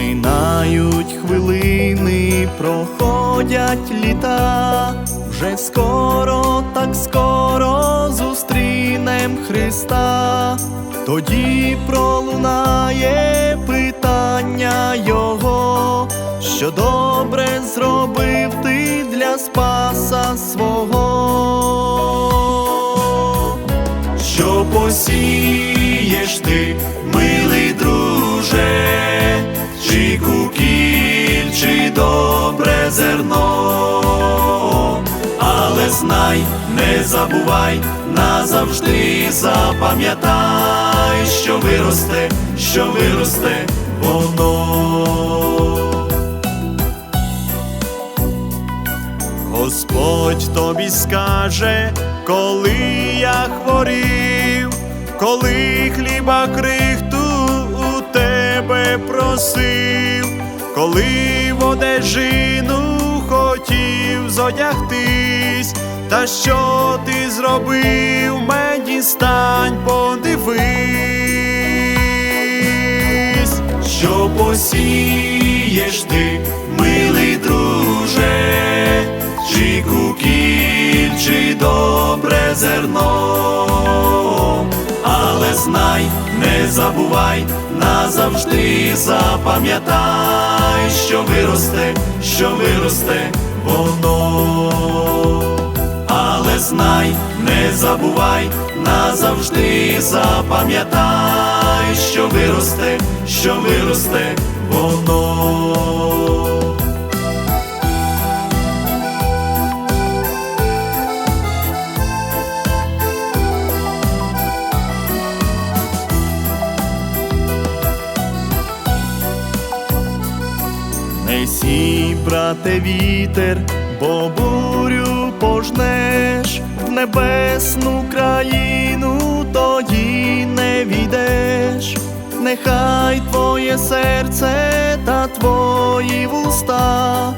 Минають хвилини, проходять літа, вже скоро, так скоро зустрінем Христа, тоді пролунає питання Його, що добре зробив ти для спаса свого, що посієш ти? Мир. Добре зерно, але знай, не забувай, назавжди запам'ятай, що виросте, що виросте воно. Господь тобі скаже, коли я хворів, коли хліба крихту у тебе просив, коли в одежину хотів зодягтись, та що ти зробив, мені стань подивись, що посієш ти, милий друже? Чи кукіль, чи добре зерно, знай, не забувай, назавжди запам'ятай, що виросте, що виросте воно, але знай, не забувай, назавжди запам'ятай, що виросте, що виросте воно. Не брате, вітер, бо бурю пожнеш в небесну країну, тоді не війдеш, нехай твоє серце та твої вуста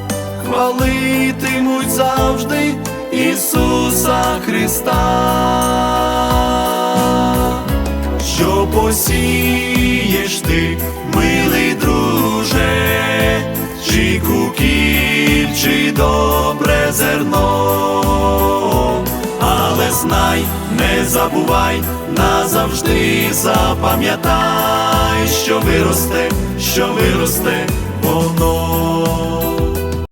хвалитимуть завжди Ісуса Христа, що посієш ти, милий друже добре зерно, але знай, не забувай, назавжди запам'ятай, що виросте, що виросте воно.